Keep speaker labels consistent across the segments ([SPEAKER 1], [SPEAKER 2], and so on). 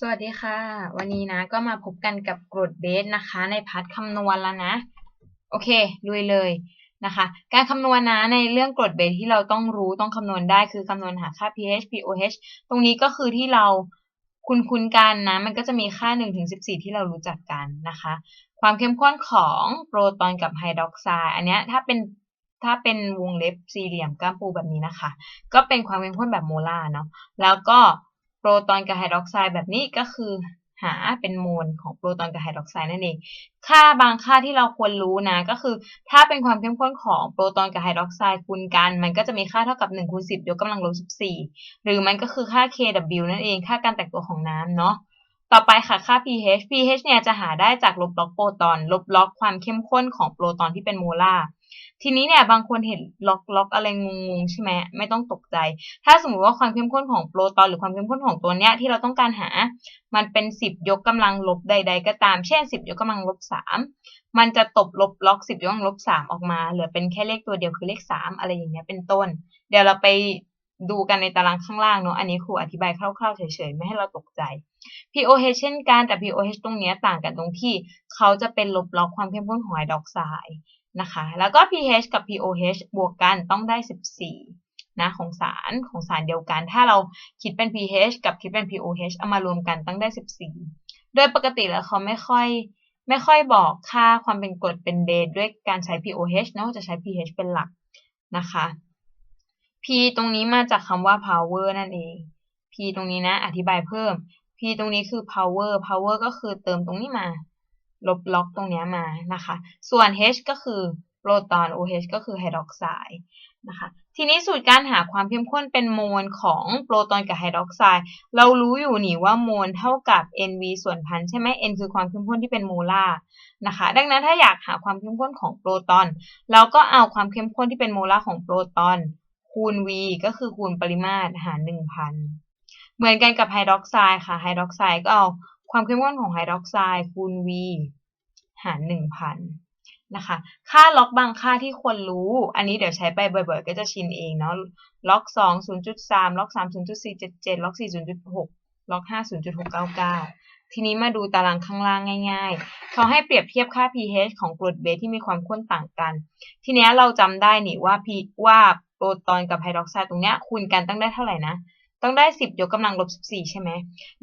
[SPEAKER 1] สวัสดีค่ะ วันนี้นะก็มาพบกันกับกรดเบสนะคะ ในพาร์ทคำนวณแล้วนะ โอเคลุยเลยนะคะ การคำนวณนะในเรื่องกรดเบสที่เราต้องรู้ต้องคำนวณได้คือคำนวณหาค่า pH pOH ตรงนี้ก็คือที่เราคุ้นคุ้นกันนะ มันก็จะมีค่า1ถึง14 ที่เรารู้จักกันนะคะ ความเข้มข้นของโปรตอนกับไฮดรอกไซด์อันนี้ถ้าเป็นถ้าเป็นวงเล็บสี่เหลี่ยมก้ามปูแบบนี้นะคะ ก็เป็นความเข้มข้นแบบโมลาร์เนาะแล้วก็ รตอนกับไฮดรอกไซด์แบบนี้ก็คือหาเป็นโมลของโปรตอนกับไฮดรอกไซด์นั่นเอง ค่าบางค่าที่เราควรรู้นะ ก็คือ ถ้าเป็นความเข้มข้นของโปรตอนกับไฮดรอกไซด์คูณกัน มันก็จะมีค่าเท่ากับ1คูณ10 ยกกำลังลบ14 หรือมันก็คือค่า Kw นั่นเอง ค่าการแตกตัวของน้ำเนาะ ต่อไปค่ะค่า pH pH เนี่ยจะหาได้จากลบล็อกโปรตอน ลบล็อกความเข้มข้นของโปรตอนที่เป็นโมลาร์ ทีนี้เนี่ยบางคนเห็นล็อกล็อกอะไรงงๆใช่ไหมไม่ต้องตกใจ ถ้าสมมติว่าความเข้มข้นของโปรตอนหรือความเข้มข้นของตัวเนี้ยที่เราต้องการหา มันเป็น 10 ยกกำลังลบใด ๆ ก็ตาม เช่น 10 ยกกำลังลบ3มันจะตบลบล็อก 10 ยกกำลังลบ3ออกมาเหลือเป็นแค่เลขตัวเดียวคือเลข 3 อะไรอย่างเงี้ยเป็นต้น เดี๋ยวเราไปดูกันในตารางข้างล่างเนาะอันนี้ครูอธิบายคร่าวๆเฉยๆไม่ให้เราตกใจ pOH เช่นกันแต่ pOH ตรงเนี้ยต่างกันตรงที่เขาจะเป็นลบล็อกความเข้มข้นของไฮดรอกไซด์ นะคะ แล้วก็ pH กับ pOH บวกกันต้องได้ 14 นะของสารของสารเดียวกัน ถ้าเราคิดเป็น pH กับคิดเป็น pOH เอามารวมกันต้องได้ 14 โดยปกติแล้วเขาไม่ค่อยไม่ค่อยบอกค่าความเป็นกรดเป็นเบสด้วยการใช้ pOH เนาะจะใช้ pH เป็นหลักนะคะ P ตรงนี้มาจากคำว่า power นั่นเอง P ตรงนี้นะ อธิบายเพิ่ม P ตรงนี้คือ power power ก็คือเติมตรงนี้มา ลบล็อกตรงนี้มานะคะ ส่วน H ก็คือโปรตอน OH ก็คือไฮดรอกไซด์นะคะ ทีนี้สูตรการหาความเข้มข้นเป็นโมลของโปรตอนกับไฮดรอกไซด์ เรารู้อยู่นี่ว่าโมลเท่ากับ NV ส่วนพันใช่ไหม N คือความเข้มข้นที่เป็นโมลาร์นะคะ ดังนั้นถ้าอยากหาความเข้มข้นของโปรตอน เราก็เอาความเข้มข้นที่เป็นโมลาร์ของโปรตอน คูณ V ก็คือคูณปริมาตรหาร 1,000 เหมือนกันกับไฮดรอกไซด์ค่ะ ไฮดรอกไซด์ก็เอา ความเข้มข้นของไฮดรอกไซด์คูณ V หาร 1,000 นะคะ ค่าล็อกบางค่าที่ควรรู้ อันนี้เดี๋ยวใช้ไปบ่อยๆ ก็จะชินเองเนาะ ล็อก 2 0.3 ล็อก 3 0.477 ล็อก 4 0.6 ล็อก 5 0.699 ทีนี้มาดูตารางข้างล่างง่ายๆ เขาให้เปรียบเทียบค่า pH ของกรดเบสที่มีความข้นต่างกัน ทีนี้เราจำได้นี่ว่า P ว่าโปรตอนกับไฮดรอกไซด์ตรงเนี้ยคูณกันตั้งได้เท่าไหร่นะ ต้องได้ 10 ยกกำลังลบ 14 ใช่ไหม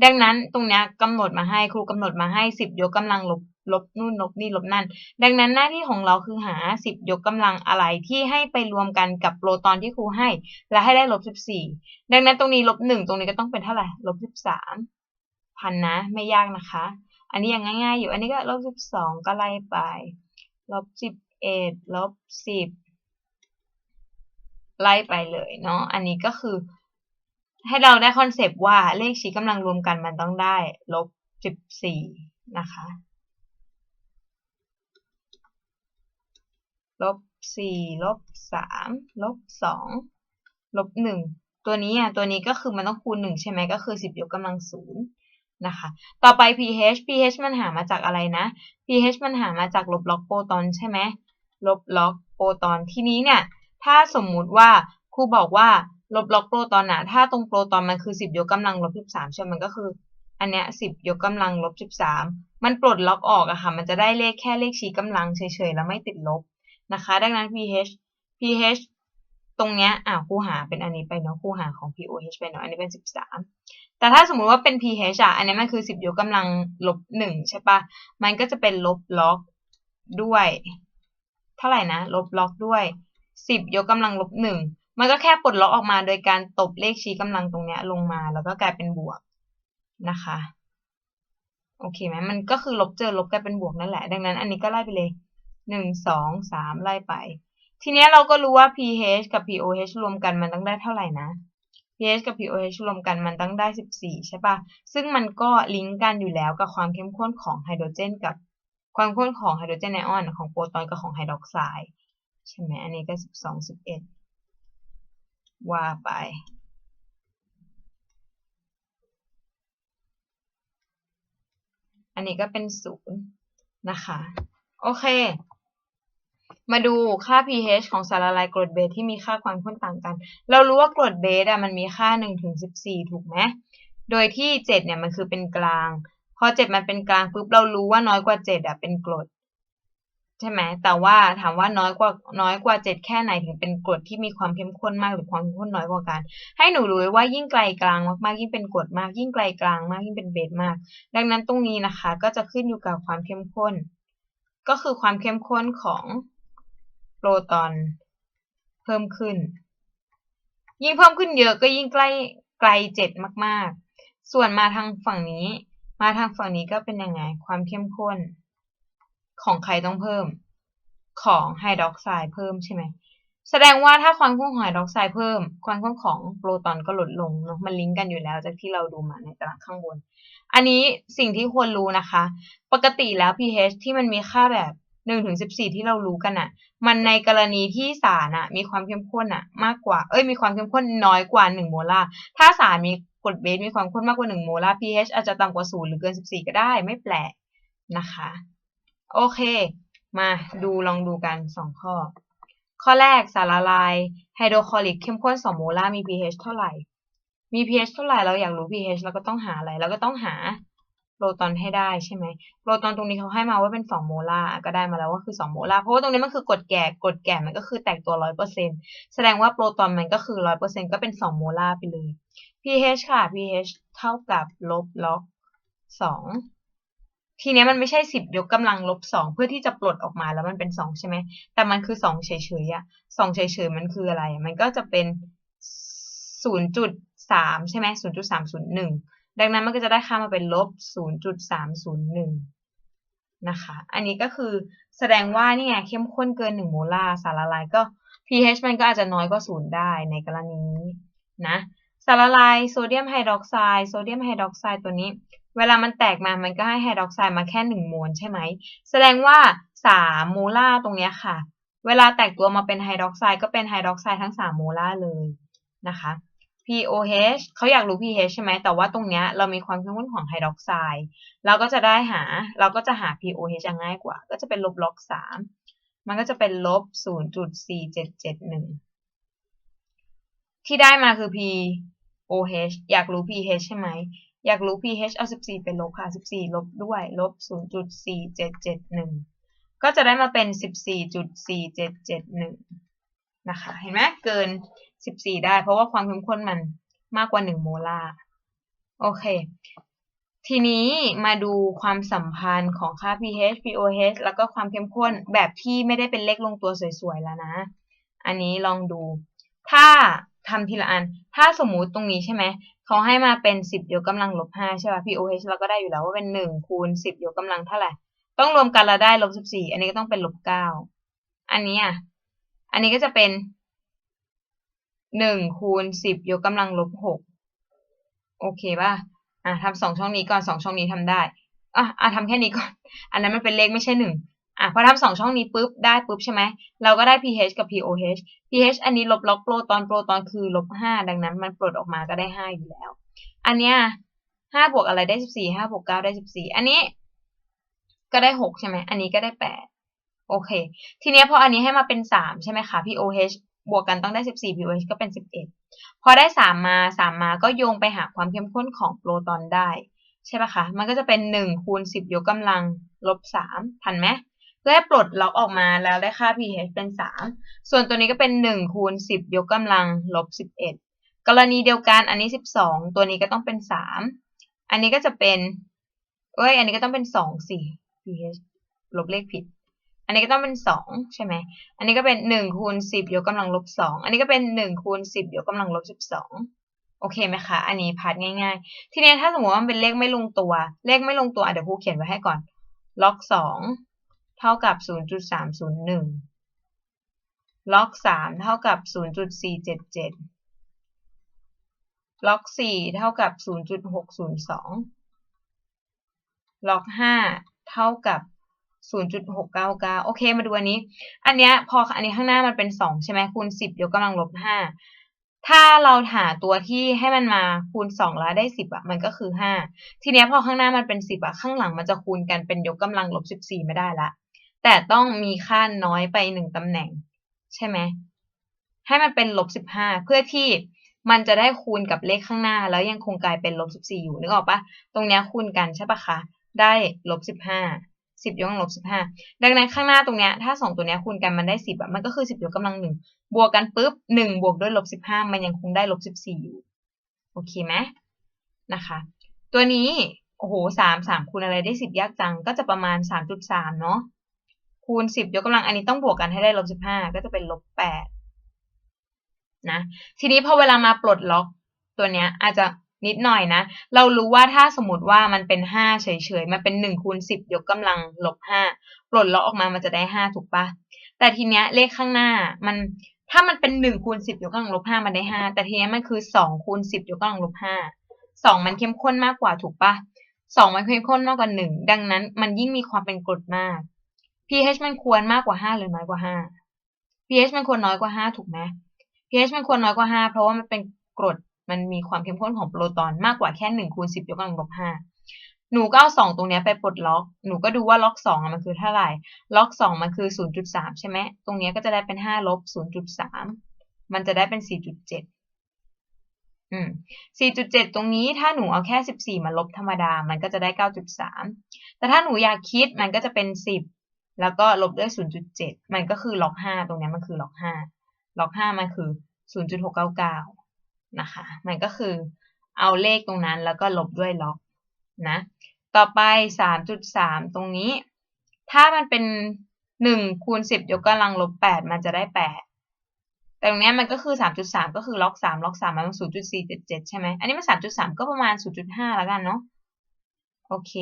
[SPEAKER 1] ดังนั้นตรงนี้กำหนดมาให้ครูกำหนดมาให้ 10 ยกกำลังลบลบนู่นลบนี่ลบนั่น ดังนั้นหน้าที่ของเราคือหา 10 ยกกำลังอะไรที่ให้ไปรวมกันกับโปรตอนที่ครูให้ และให้ได้ลบ 14 ดังนั้นตรงนี้ลบ 1 ตรงนี้ก็ต้องเป็นเท่าไหร่ลบ 13 พันนะ ไม่ยากนะคะ อันนี้ยังง่ายๆ อยู่ อันนี้ก็ลบ 12 ก็ไล่ไป ลบ 11 ลบ 10 ไล่ไปเลยเนาะ อันนี้ก็คือ ให้เราได้คอนเซปต์ว่าเลขชี้กำลังรวมกันมันต้องได้ลบ14นะคะลบ4ลบ3ลบ2ลบ1ตัวนี้อะตัวนี้ก็คือมันต้องคูณ1ใช่ไหมก็คือ10ยกกำลัง0นะคะ ต่อไป pH pH มันหามาจากอะไรนะ pH มันหามาจากลบล็อกโปรตอนใช่ไหมลบล็อกโปรตอนทีนี้เนี่ย ถ้าสมมุติว่าครูบอกว่าลบล็อกโปรตอนนะถ้าตรงโปรตอนมันคือ10ยกกำลังลบ13ใช่ไหมมันก็คือ อันเนี้ย10ยกกำลังลบ13มันปลดล็อกออกอะค่ะ มันจะได้เลขแค่เลขชี้กำลังเฉยๆแล้วไม่ติดลบนะคะ ดังนั้น pH pH ตรงเนี้ยอะครูหาเป็นอันนี้ไปเนาะคูหาของ pOH ไปเนาะอันนี้เป็น 13 แต่ถ้าสมมุติว่าเป็น pH อะอันนี้มันคือ 10 ยกกำลังลบ1ใช่ปะมันก็จะเป็นลบล็อกด้วย เท่าไหร่นะ ลบล็อกด้วย 10 ยกกำลังลบ1 มันก็แค่ปลดล็อกออกมาโดยการตบเลขชี้กำลังตรงเนี้ยลงมา แล้วก็กลายเป็นบวกนะคะ โอเคไหมมันก็คือลบเจอลบกลายเป็นบวกนั่นแหละ ดังนั้นอันนี้ก็ไล่ไปเลยหนึ่งสองสามไล่ไป ทีเนี้ยเราก็รู้ว่า pH กับ pOH รวมกันมันต้องได้เท่าไหร่นะ pH กับ pOH รวมกันมันต้องได้ 14 ใช่ปะซึ่งมันก็ลิงก์กันอยู่แล้วกับความเข้มข้นของไฮโดรเจน กับความเข้มข้นของไฮโดรเจนไอออนของโปรตอนกับของไฮดรอกไซด์ใช่ไหมอันนี้ก็ 12 11 ว่าไป อันนี้ก็เป็นศูนย์นะคะ โอเค มาดูค่า pH ของสารละลายกรดเบสที่มีค่าความข้นต่างกัน เรารู้ว่ากรดเบสอะมันมีค่า1ถึง14 ถูกไหม โดยที่เจ็ดเนี่ยมันคือเป็นกลาง พอเจ็ดมันเป็นกลางปุ๊บเรารู้ว่าน้อยกว่าเจ็ดอะเป็นกรด ใช่ไหมแต่ว่าถามว่าน้อยกว่าน้อยกว่าเจ็ดแค่ไหนถึงเป็นกรดที่มีความเข้มข้นมากหรือความเข้มข้นน้อยกว่ากัน ให้หนูรู้ไว้ว่ายิ่งไกลกลางมากๆยิ่งเป็นกรดมาก ยิ่งไกลกลางมากยิ่งเป็นเบสมาก ดังนั้นตรงนี้นะคะ ก็จะขึ้นอยู่กับความเข้มข้น ก็คือความเข้มข้นของโปรตอนเพิ่มขึ้น ยิ่งเพิ่มขึ้นเยอะก็ยิ่งใกล้ไกลเจ็ดมากๆ ส่วนมาทางฝั่งนี้ มาทางฝั่งนี้ก็เป็นยังไง ความเข้มข้น ของใครต้องเพิ่ม ของไฮดรอกไซด์เพิ่มใช่ไหม แสดงว่าถ้าความข้นของไฮดรอกไซด์เพิ่ม ความข้นของโปรตอนก็ลดลงเนาะ มันลิงก์กันอยู่แล้วจากที่เราดูมาในตารางข้างบน อันนี้สิ่งที่ควรรู้นะคะ ปกติแล้ว pH ที่มันมีค่าแบบหนึ่งถึงสิบสี่ที่เรารู้กันอะมันในกรณีที่สารอะมีความเข้มข้นอะมากกว่า เอ้ย มีความเข้มข้นน้อยกว่าหนึ่งโมลาร์ ถ้าสารมีกรดเบสมีความข้นมากกว่าหนึ่งโมลาร์ pH อาจจะต่ำกว่าศูนย์หรือเกินสิบสี่ก็ได้ ไม่แปลกนะคะ โอเค มาดูลองดูกันสองข้อ ข้อแรกสารละลายไฮโดรคลอริกเข้มข้น2โมลาร์มี pH เท่าไหร่ มี pH เท่าไหร่เราอยากรู้ pH เราก็ต้องหาอะไรเราก็ต้องหาโปรตอนให้ได้ใช่ไหมโปรตอนตรงนี้เขาให้มาว่าเป็น 2 โมลาร์ก็ได้มาแล้วว่าคือ 2 โมลาร์เพราะว่าตรงนี้มันคือกรดแก่กรดแก่มันก็คือแตกตัว 100%แสดงว่าโปรตอนมันก็คือ 100%ก็เป็น 2 โมลาร์ไปเลย pH ค่ะ pH เท่ากับลบล็อก2 ทีนี้มันไม่ใช่10ยกกำลังลบ2เพื่อที่จะปลดออกมาแล้วมันเป็น2ใช่ไหม แต่มันคือ2เฉยๆอะ2เฉยๆมันคืออะไร มันก็จะเป็น0.3ใช่ไหม0.301ดังนั้นมันก็จะได้ค่ามาเป็นลบ0.301นย์หนึ่งนะคะ อันนี้ก็คือแสดงว่านี่ไงเข้มข้นเกิน1โมลาร์สารละลายก็ pH มันก็อาจจะน้อยกว่า0ได้ในกรณีนี้นะ สารละลายโซเดียมไฮดรอกไซด์ โซเดียมไฮดรอกไซด์ตัวนี้ เวลามันแตกมามันก็ให้ไฮดรอกไซด์มาแค่1โมลใช่ไหม แสดงว่า3โมลาร์ตรงนี้ค่ะ เวลาแตกตัวมาเป็นไฮดรอกไซด์ก็เป็นไฮดรอกไซด์ทั้ง3โมลาร์เลยนะคะ POH เขาอยากรู้ pH ใช่ไหม แต่ว่าตรงเนี้ยเรามีความเข้มข้นของไฮดรอกไซด์ เราก็จะได้หา เราก็จะหา POH ง่ายกว่า ก็จะเป็นลบล็อกสามมันก็จะเป็นลบ 0.4771 ที่ได้มาคือ POH อยากรู้ pH ใช่ไหม อยากรู้ pH เอา 14เป็นลบค่ะ 14 ลบด้วย ลบ 0.4771 ก็จะได้มาเป็น 14.4771 นะคะ เห็นไหมเกิน 14 ได้ เพราะว่าความเข้มข้นมันมากกว่า 1 โมลาร์ โอเค ทีนี้มาดูความสัมพันธ์ของค่า pH pOH แล้วก็ความเข้มข้นแบบที่ไม่ได้เป็นเลขลงตัวสวยๆ แล้วนะ อันนี้ลองดู ถ้าทำทีละอัน ถ้าสมมุติตรงนี้ใช่ไหม เขาให้มาเป็น10ยกกำลังลบ5ใช่ป่ะ pOH เราก็ได้อยู่แล้วว่าเป็น1คูณ10ยกกำลังเท่าไหร่ ต้องรวมกันแล้วได้ลบ14อันนี้ก็ต้องเป็นลบ9อันนี้อะ อันนี้ก็จะเป็นหนึ่งคูณสิบยกกำลังลบหกโอเคป่ะ อะทำสองช่องนี้ก่อนสองช่องนี้ทำได้ อะอะทำแค่นี้ก่อน อันนั้นมันเป็นเลขไม่ใช่หนึ่ง อะพอทำสองช่องนี้ปุ๊บได้ปุ๊บใช่ไหมเราก็ได้ pH กับ pOH pH อันนี้ลบล็อกโปรตอนโปรตอนคือลบห้าดังนั้นมันปลดออกมาก็ได้ห้าอยู่แล้ว อันเนี้ยห้าบวกอะไรได้สิบสี่ห้าบวกเก้าได้สิบสี่อันนี้ ก็ได้หกใช่ไหมอันนี้ก็ได้แปดโอเค ทีเนี้ยพออันนี้ให้มาเป็นสามใช่ไหมคะ pOH บวกกันต้องได้14 pOH ก็เป็น11พอได้3มา3มาก็โยงไปหาความเข้มข้นของโปรตอนได้ ใช่ปะคะ มันก็จะเป็น1คูณ10ยกกำลังลบ3ทันไหม เพื่อให้ปลดล็อกออกมาแล้วได้ค่า pH เป็น 3 ส่วนตัวนี้ก็เป็น 1 คูณ 10 ยกกำลังลบ 11 กรณีเดียวกันอันนี้ 12 ตัวนี้ก็ต้องเป็น 3 อันนี้ก็จะเป็นเอ้ย อันนี้ก็ต้องเป็น2สิ pH ลบเลขผิด อันนี้ก็ต้องเป็นสองใช่ไหม อันนี้ก็เป็นหนึ่งคูณสิบยกกำลังลบสองอันนี้ก็เป็นหนึ่งคูณสิบยกกำลังลบสิบสองโอเคไหมคะ อันนี้พาดง่ายๆ ทีนี้ถ้าสมมติว่ามันเป็นเลขไม่ลงตัว เลขไม่ลงตัวเดี๋ยวครูเขียนไว้ให้ก่อน ล็อกสอง เท่ากับศูนย์จุดสามศูนย์หนึ่งล็อกสามเท่ากับศูนย์จุดสี่เจ็ดเจ็ดล็อกสี่เท่ากับศูนย์จุดหกศูนย์สองล็อกห้าเท่ากับ 0.699 โอเค มาดูอันนี้ อันเนี้ยพออันนี้ข้างหน้ามันเป็น 2 ใช่ไหมคูณ 10 ยกกำลังลบ 5 ถ้าเราหาตัวที่ให้มันมาคูณ 2 แล้วได้ 10อะ มันก็คือ 5 ทีเนี้ยพอข้างหน้ามันเป็น 10อะ ข้างหลังมันจะคูณกันเป็นยกกำลังลบ 14 ไม่ได้ละ แต่ต้องมีค่าน้อยไป1ตำแหน่ง ใช่ไหม ให้มันเป็นลบ15เพื่อที่มันจะได้คูณกับเลขข้างหน้า แล้วยังคงกลายเป็นลบสิบสี่อยู่นึกออกปะตรงเนี้ยคูณกันใช่ปะคะ ได้ลบสิบห้าสิบยกกำลังลบสิบห้าดังนั้นข้างหน้าตรงเนี้ยถ้าสองตัวเนี้ยคูณกันมันได้สิบอะมันก็คือสิบยกกำลังหนึ่งบวกกันปุ๊บหนึ่งบวกด้วยลบสิบห้ามันยังคงได้ลบสิบสี่อยู่ โอเคไหมนะคะ ตัวนี้โอ้โหสามสามคูณอะไรได้สิบยากจังก็จะประมาณสามจุดสามเนาะ คูณสิบยกกำลังอันนี้ต้องบวกกันให้ได้ลบสิบห้าก็จะเป็นลบแปดนะ ทีนี้พอเวลามาปลดล็อกตัวเนี้ย อาจจะนิดหน่อยนะ เรารู้ว่าถ้าสมมติว่ามันเป็นห้าเฉยๆ มันเป็นหนึ่งคูณสิบยกกำลังลบห้าปลดล็อกออกมามันจะได้ห้าถูกปะแต่ทีเนี้ยเลขข้างหน้ามันถ้ามันเป็นหนึ่งคูณสิบยกกำลังลบห้ามันได้ห้าแต่ทีเนี้ยมันคือสองคูณสิบยกกำลังลบห้าสองมันเข้มข้นมากกว่าถูกปะสองมันเข้มข้นมากกว่าหนึ่งดังนั้น มันยิ่งมีความเป็นกรดมาก pH มันควรมากกว่าห้าหรือน้อยกว่าห้า pH มันควรน้อยกว่าห้าถูกไหม pH มันควรน้อยกว่าห้าเพราะว่ามันเป็นกรดมันมีความเข้มข้นของโปรตอนมากกว่าแค่หนึ่งคูณสิบยกกำลังลบห้าหนูก็เอาสองตรงนี้ไปปลดล็อก หนูก็ดูว่าล็อกสองมันคือเท่าไหร่ ล็อกสองมันคือศูนย์จุดสามใช่ไหม ตรงนี้ก็จะได้เป็นห้าลบศูนย์จุดสามมันจะได้เป็นสี่จุดเจ็ดอืมสี่จุดเจ็ดตรงนี้ถ้าหนูเอาแค่สิบสี่มาลบธรรมดา มันก็จะได้เก้าจุดสามแต่ถ้าหนูอยากคิดมันก็จะเป็นสิบ แล้วก็ลบด้วย 0.7 มันก็คือล็อก 5 ตรงนี้มันคือล็อก 5 ล็อก 5 มันคือ 0.699 นะคะ มันก็คือเอาเลขตรงนั้นแล้วก็ลบด้วยล็อกนะ ต่อไป 3.3 ตรงนี้ ถ้ามันเป็น 1 คูณ 10 ยกกำลังลบ 8 มันจะได้ 8 แต่ตรงนี้มันก็คือ 3.3 ก็คือล็อก 3 ล็อก 3 มันเป็น0.477 ใช่ไหม อันนี้มัน 3.3 ก็ประมาณ 0.5 แล้วกันเนาะ โอเค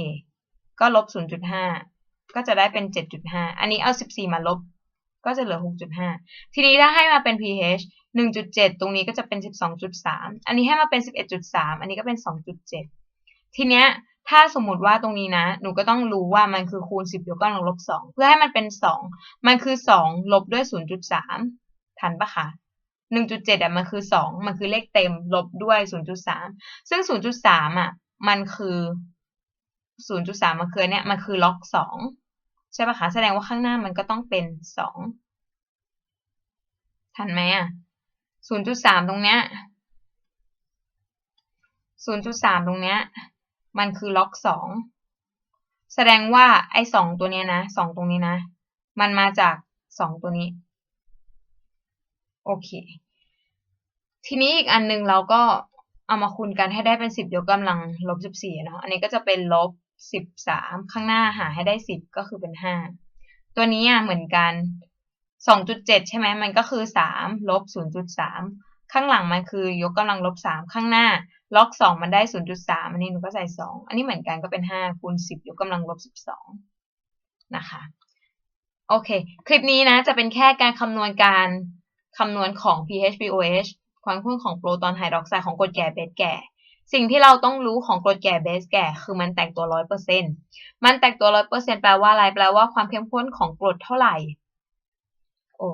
[SPEAKER 1] ก็ลบ 0.5 ก็จะได้เป็น 7.5 อันนี้เอา 14 มาลบ ก็จะเหลือ 6.5 ทีนี้ถ้าให้มาเป็น pH 1.7 ตรงนี้ก็จะเป็น 12.3 อันนี้ให้มาเป็น 11.3 อันนี้ก็เป็น 2.7 ทีเนี้ยถ้าสมมติว่าตรงนี้นะ หนูก็ต้องรู้ว่ามันคือคูณ 10 ยกกำลังลบ 2 เพื่อให้มันเป็น 2 มันคือ 2 ลบด้วย 0.3 ทันปะคะ1.7อะมันคือ 2 มันคือเลขเต็มลบด้วย 0.3 ซึ่ง 0.3อะมันคือ 0.3 มันคือเนี่ยมันคือล็อก 2 ใช่ปะคะ แสดงว่าข้างหน้ามันก็ต้องเป็นสองทันไหมอะศูนย์จุดสามตรงเนี้ยศูนย์จุดสามตรงเนี้ย มันคือล็อกสองแสดงว่าไอ้สองตัวเนี้ยนะสองตรงนี้นะ มันมาจากสองตัวนี้ โอเค ทีนี้อีกอันนึงเราก็เอามาคูณกันให้ได้เป็นสิบยกกำลังลบสิบสี่เนาะอันนี้ก็จะเป็นลบ สิบสามข้างหน้าหาให้ได้สิบก็คือเป็นห้าตัวนี้อะเหมือนกันสองจุดเจ็ดใช่ไหมมันก็คือสามลบศูนย์จุดสามข้างหลังมันคือยกกำลังลบสามข้างหน้า ล็อกสองมันได้ศูนย์จุดสามอันนี้หนูก็ใส่สองอันนี้เหมือนกันก็เป็นห้าคูณสิบยกกำลังลบสิบสองนะคะโอเค คลิปนี้นะจะเป็นแค่การคำนวณการคำนวณของ pH pOH ความข้นของโปรตอนไฮดรอกไซด์ของกรดแก่เบสแก่ สิ่งที่เราต้องรู้ของกรดแก่เบสแก่ คือมันแตกตัวร้อยเปอร์เซ็นมันแตกตัวร้อยเปอร์เซ็นแปลว่าอะไร แปลว่าความเข้มข้นของกรดเท่าไหร่ โอ้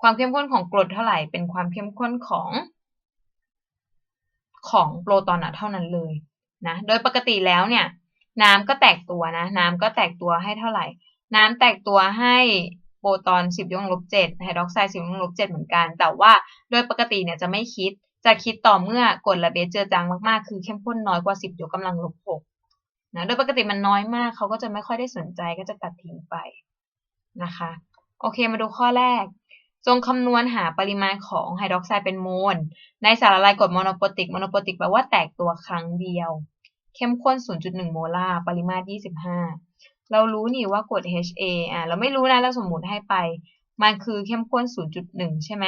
[SPEAKER 1] ความเข้มข้นของกรดเท่าไหร่ เป็นความเข้มข้นของ ของโปรตอนอะเท่านั้นเลยนะ โดยปกติแล้วเนี่ย น้ำก็แตกตัวนะ น้ำก็แตกตัวให้เท่าไหร่ น้ำแตกตัวให้โปรตอน 10ยกกำลังลบ7ไฮดรอกไซด์10ยกกำลังลบ7เหมือนกัน แต่ว่าโดยปกติเนี่ยจะไม่คิด จะคิดต่อเมื่อกรดและเบสเจือจางมากๆ คือเข้มข้นน้อยกว่า 10ยกกำลังลบ6นะโดยปกติมันน้อยมาก เขาก็จะไม่ค่อยได้สนใจก็จะตัดทิ้งไปนะคะ โอเคมาดูข้อแรก จงคำนวณหาปริมาณของไฮดรอกไซด์เป็นโมล ในสารละลายกรดโมโนโปรติกโมโนโปรติกแปลว่าแตกตัวครั้งเดียว เข้มข้น 0.1 โมลาร์ปริมาตร 25 เรารู้นี่ว่ากรด HA อะเราไม่รู้นะเราสมมุติให้ไป มันคือเข้มข้น 0.1 ใช่ไหม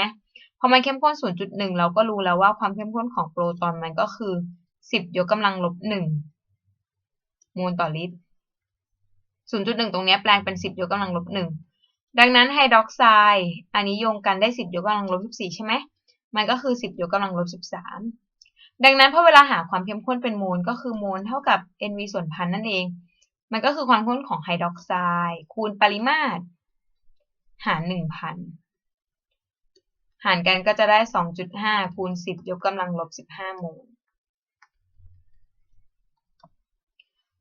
[SPEAKER 1] พอมันเข้มข้น 0.1 เราก็รู้แล้วว่าความเข้มข้นของโปรตอนมันก็คือ 10 ยกกำลังลบ1โมลต่อลิตร 0.1 ตรงนี้แปลงเป็น 10 ยกกำลังลบ 1 ดังนั้นไฮดรอกไซด์อันนี้โยงกันได้ 10 ยกกำลังลบ 14 ใช่ไหม มันก็คือ 10 ยกกำลังลบ 13 ดังนั้นพอเวลาหาความเข้มข้นเป็นโมลก็คือโมลเท่ากับ NV ส่วนพันนั่นเอง มันก็คือความเข้มข้นของไฮดรอกไซด์คูณปริมาตร หาร 1,000 หารกันก็จะได้2.5คูณ10ยกกำลังลบ15โมล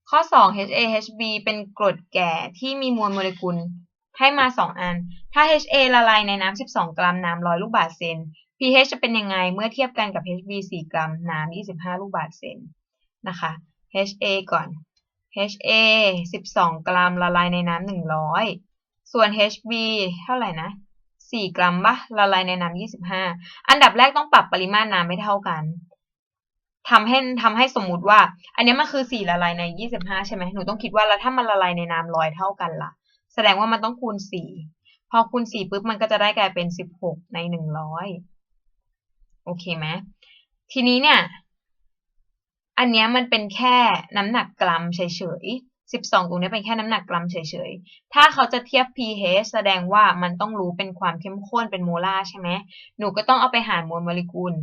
[SPEAKER 1] ข้อ 2 HAHB เป็นกรดแก่ที่มีมวลโมเลกุลให้มา 2 อัน ถ้า HA ละลายในน้ำ 12 กรัม น้ำ 100 ลูกบาศก์เซน pH จะเป็นยังไงเมื่อเทียบกันกับ HB 4 กรัม น้ำ 25 ลูกบาศก์เซน นะคะ HA ก่อน HA 12 กรัมละลายในน้ำ 100 ส่วน HB เท่าไหร่นะ 4 กรัมปะละลายในน้ำ25 อันดับแรกต้องปรับปริมาตรน้ำไม่เท่ากันทำให้ทำให้สมมุติว่า อันนี้มันคือ 4 ละลายใน 25 ใช่ไหมหนูต้องคิดว่าแล้วถ้ามันละลายในน้ำร้อยเท่ากันล่ะ แสดงว่ามันต้องคูณ 4 พอคูณ 4ปุ๊บมันก็จะได้กลายเป็น 16 ใน 100 โอเคไหมทีนี้เนี่ย อันนี้มันเป็นแค่น้ำหนักกรัมเฉยๆ 12ตรงนี้เป็นแค่น้ำหนักกรัมเฉยๆ ถ้าเขาจะเทียบ pH แสดงว่ามันต้องรู้เป็นความเข้มข้นเป็นโมลาร์ใช่ไหม หนูก็ต้องเอาไปหารมวลโมเลกุล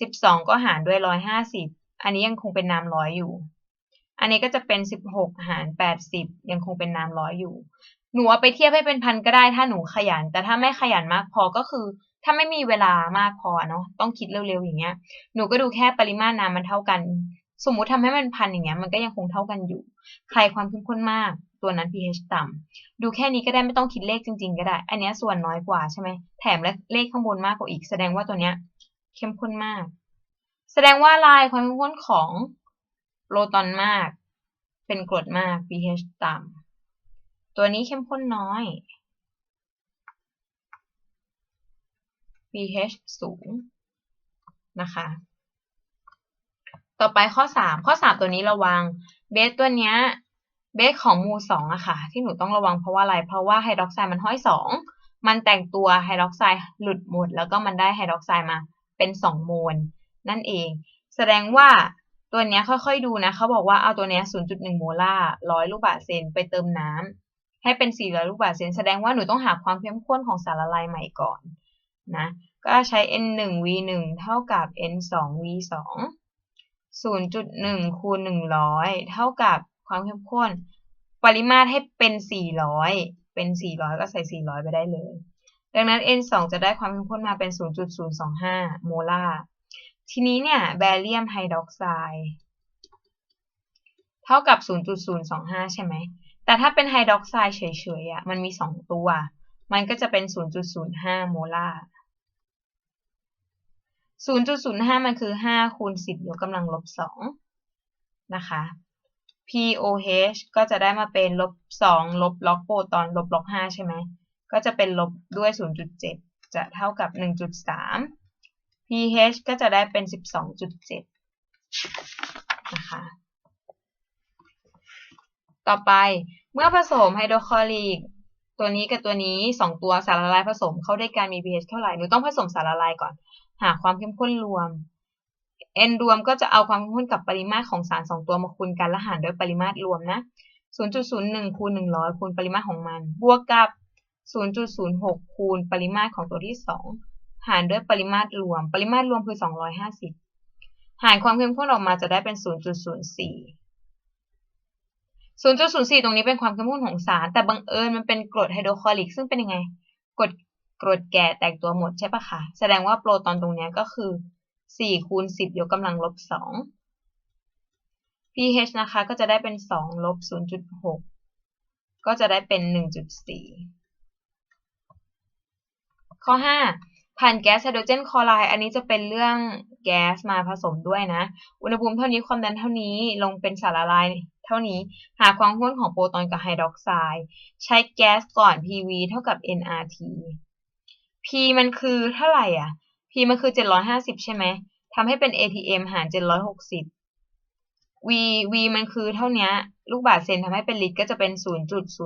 [SPEAKER 1] 12 ก็หารด้วย 150 อันนี้ยังคงเป็นน้ำร้อยอยู่ อันนี้ก็จะเป็น 16 หาร 80 ยังคงเป็นน้ำร้อยอยู่ หนูเอาไปเทียบให้เป็นพันก็ได้ถ้าหนูขยัน แต่ถ้าไม่ขยันมากพอก็คือ ถ้าไม่มีเวลามากพอเนาะ ต้องคิดเร็วๆอย่างเงี้ย หนูก็ดูแค่ปริมาตรน้ำมันเท่ากัน สมมุติทำให้มันพันอย่างเงี้ย มันก็ยังคงเท่ากันอยู่ ใครความเข้มข้นมาก ตัวนั้น pH ต่ำดูแค่นี้ก็ได้ไม่ต้องคิดเลขจริง ๆ ก็ได้ อันนี้ส่วนน้อยกว่าใช่ไหมแถมและเลขข้างบนมากกว่าอีก แสดงว่าตัวเนี้ยเข้มข้นมาก แสดงว่าลายความเข้มข้นของโปรตอนมาก เป็นกรดมาก pH ต่ำตัวนี้เข้มข้นน้อย pH สูงนะคะ ต่อไปข้อ3ข้อ3ตัวนี้ระวัง เบสตัวเนี้ยเบสของมูสองอะค่ะ ที่หนูต้องระวังเพราะว่าอะไร เพราะว่าไฮดรอกไซด์มันห้อยสองมันแต่งตัวไฮดรอกไซด์หลุดหมด แล้วก็มันได้ไฮดรอกไซด์มาเป็น2โมลนั่นเอง แสดงว่าตัวเนี้ยค่อยๆดูนะเขาบอกว่าเอาตัวเนี้ย0.1 โมลาร์100ลูกบาศก์เซนไปเติมน้ำให้เป็น400ลูกบาศก์เซนแสดงว่าหนูต้องหาความเข้มข้นของสารละลายใหม่ก่อนนะก็ใช้ n1 v1 เท่ากับ 0.1คูณ100เท่ากับความเข้มข้น ปริมาตรให้เป็น400เป็น400ก็ใส่400ไปได้เลย ดังนั้น n2 จะได้ความเข้มข้นมาเป็น0.025โมลาร์ทีนี้เนี่ยแบเรียมไฮดรอกไซด์เท่ากับ 0.025 ใช่ไหม แต่ถ้าเป็นไฮดรอกไซด์เฉยๆอะ มันมี 2 ตัว มันก็จะเป็น 0.05 โมลาร์ 0.05 มันคือ 5 คูณ 10 ยกกำลังลบ 2 นะคะ POH ก็จะได้มาเป็นลบ 2 ลบล็อกโปรตอนลบล็อก 5 ใช่ไหม ก็จะเป็นลบด้วย 0.7 จะเท่ากับ 1.3 pH ก็จะได้เป็น 12.7 นะคะ ต่อไปเมื่อผสมไฮโดรคลอริกตัวนี้กับตัวนี้ 2 ตัวสารละลายผสมเข้าด้วยกันมี pH เท่าไหร่หนูต้องผสมสารละลายก่อนหาความเข้มข้นรวม n รวมก็จะเอาความเข้มข้นกับปริมาตรของสาร2ตัวมาคูณกันและหารด้วยปริมาตรรวมนะ 0.01 คูณ 100 คูณปริมาตรของมัน บวกกับ 0.06 คูณปริมาตรของตัวที่ 2 หารด้วยปริมาตรรวม ปริมาตรรวมคือ 250 หารความเข้มข้นออกมาจะได้เป็น 0.04 0.04 ตรงนี้เป็นความเข้มข้นของสาร แต่บังเอิญมันเป็นกรดไฮโดรคลอริก ซึ่งเป็นยังไงกรด กรดแก่แตกตัวหมดใช่ปะคะแสดงว่าโปรตอนตรงนี้ก็คือ4คูณ10 ยกกำลังลบ 2 pH นะคะก็จะได้เป็น 2 ลบ 0.6 ก็จะได้เป็น 1.4 ข้อ 5 ผ่านแก๊สไฮโดรเจนคลอไรด์อันนี้จะเป็นเรื่องแก๊สมาผสมด้วยนะ อุณหภูมิเท่านี้ความดันเท่านี้ลงเป็นสารละลายเท่านี้หาความข้นของโปรตอนกับไฮดรอกไซด์ใช้แก๊สก่อน PV เท่ากับ nRT P มันคือเท่าไหร่อะ P มันคือ750ใช่ไหมทำให้เป็น ATM หาร760 V V มันคือเท่านี้ลูกบาศก์เซนทำให้เป็นลิตรก็จะเป็น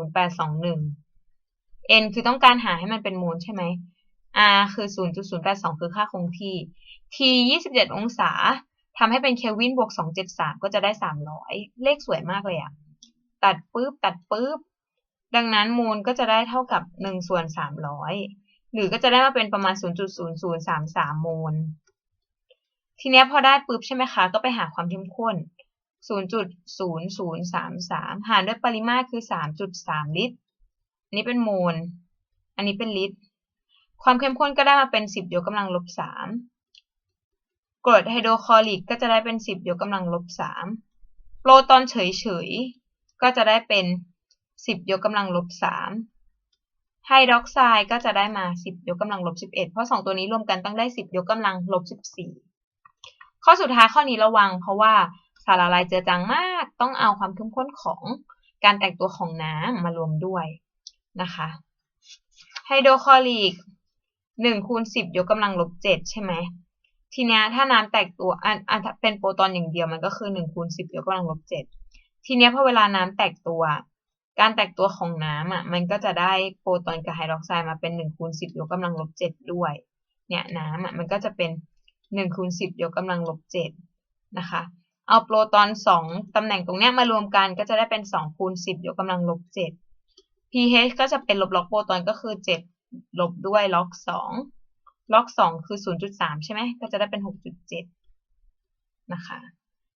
[SPEAKER 1] 0.0821 N คือต้องการหาให้มันเป็นโมลใช่ไหม R คือ0.082คือค่าคงที่ T 27องศาทำให้เป็นเคลวินบวก273ก็จะได้300เลขสวยมากเลยอะตัดปุ๊บตัดปุ๊บดังนั้นมูลก็จะได้เท่ากับ1ส่วน300 หรือก็จะได้มาเป็นประมาณ 0.0033 โมล ทีนี้พอได้ปุ๊บใช่ไหมคะ ก็ไปหาความเข้มข้น 0.0033 หารด้วยปริมาตรคือ 3.3 ลิตร อันนี้เป็นโมล อันนี้เป็นลิตร ความเข้มข้นก็ได้มาเป็น 10 ยกกำลังลบ 3 กรดไฮโดรคลอริกก็จะได้เป็น 10 ยกกำลังลบ 3 โปรตอนเฉยๆ ก็จะได้เป็น 10 ยกกำลังลบ 3 ไฮดรอกไซด์ก็จะได้มา 10 ยกกำลังลบ 11 เพราะ 2 ตัวนี้รวมกันต้องได้ 10 ยกกำลังลบ 14 ข้อสุดท้ายข้อนี้ระวัง เพราะว่าสารละลายเจือจางมากต้องเอาความเข้มข้นของการแตกตัวของน้ำมารวมด้วยนะคะไฮโดรคลอริก1คูณ10 ยกกำลังลบ 7 ใช่ไหมทีนี้ถ้าน้ำแตกตัวอันอันเป็นโปรตอนอย่างเดียวมันก็คือ1คูณ10 ยกกำลังลบ 7 ทีนี้พอเวลาน้ำแตกตัว การแตกตัวของน้ำอะมันก็จะได้โปรตอนกับไฮดรอกไซด์มาเป็น1คูณ10 ยกกำลังลบ7ด้วย เนี่ยน้ำอะมันก็จะเป็น1คูณ10 ยกกำลังลบ7นะคะ เอาโปรตอน 2ตำแหน่งตรงเนี้ยมารวมกันก็จะได้เป็น2คูณ10 ยกกำลังลบ7 pH ก็จะเป็นลบล็อกโปรตอนก็คือ 7 ลบด้วยล็อก 2 ล็อก 2 คือ 0.3 ใช่ไหมก็จะได้เป็น 6.7 นะคะ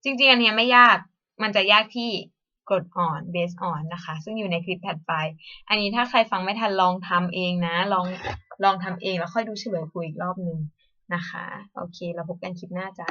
[SPEAKER 1] จริงๆ อันนี้ไม่ยาก มันจะยากที่ กรดอ่อนเบสอ่อนนะคะ ซึ่งอยู่ในคลิปถัดไป อันนี้ถ้าใครฟังไม่ทันลองทำเองนะ ลองลองทำเองแล้วค่อยดูเฉลยคุยอีกรอบหนึ่งนะคะ โอเค เราพบกันคลิปหน้าจ้า